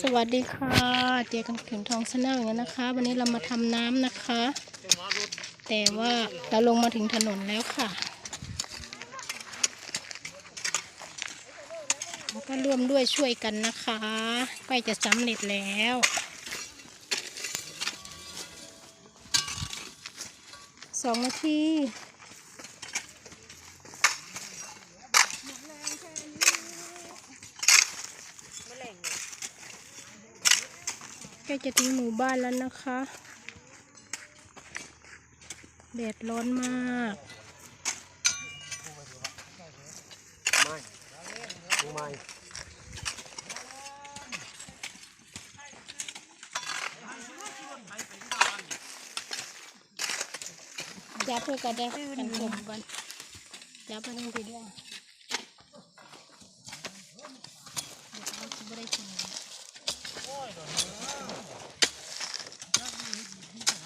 สวัสดีค่ะเจอกันถึงทองชาแนลอย่างนั้นนะคะ วันนี้เรามาทำน้ำนะคะ แต่ว่าเราลงมาถึงถนนแล้วค่ะแล้วก็ร่วมด้วยช่วยกันนะคะใกล้จะสำเร็จแล้วสองนาที ใกล้จะถึงหมู่บ้านแล้วนะคะ แดดร้อนมากไม่ไม่จับเพื่อกันได้กันผมกันจับไปทั้งทีเดียว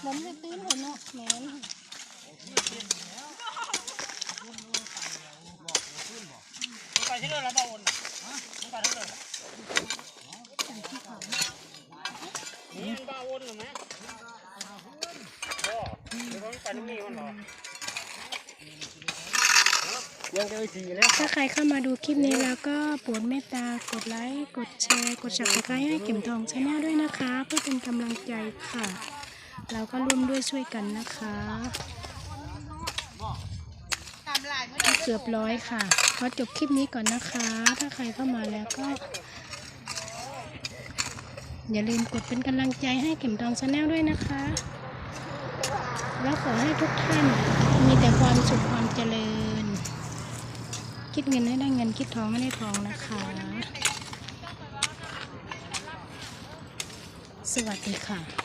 ผมจะตื้นหัวเนาะแม่นไปที่เรื่องแล้วบ้าวนมึงไปที่เรื่องนี่มันบ้าวนหรือไหมก็เดี๋ยวมันไปตรงนี้มันหรอยังจะไปสีแล้วถ้าใครเข้ามาดูคลิปนี้แล้วก็โปรดเมตตากดไลค์ กดแชร์ กด subscribe ให้เข็มทองชาแนลด้วยนะคะ เพื่อเป็นกำลังใจค่ะ เราก็ร่วมด้วยช่วยกันนะคะ เกือบร้อยค่ะขอจบคลิปนี้ก่อนนะคะ ถ้าใครเข้ามาแล้วก็ อย่าลืมกดเป็นกำลังใจให้เข็มทองชาแนลด้วยนะคะ แล้วขอให้ทุกท่านมีแต่ความสุขความเจริญ คิดเงินให้ได้เงินคิดทองไม่ได้ทองนะคะ สวัสดีค่ะ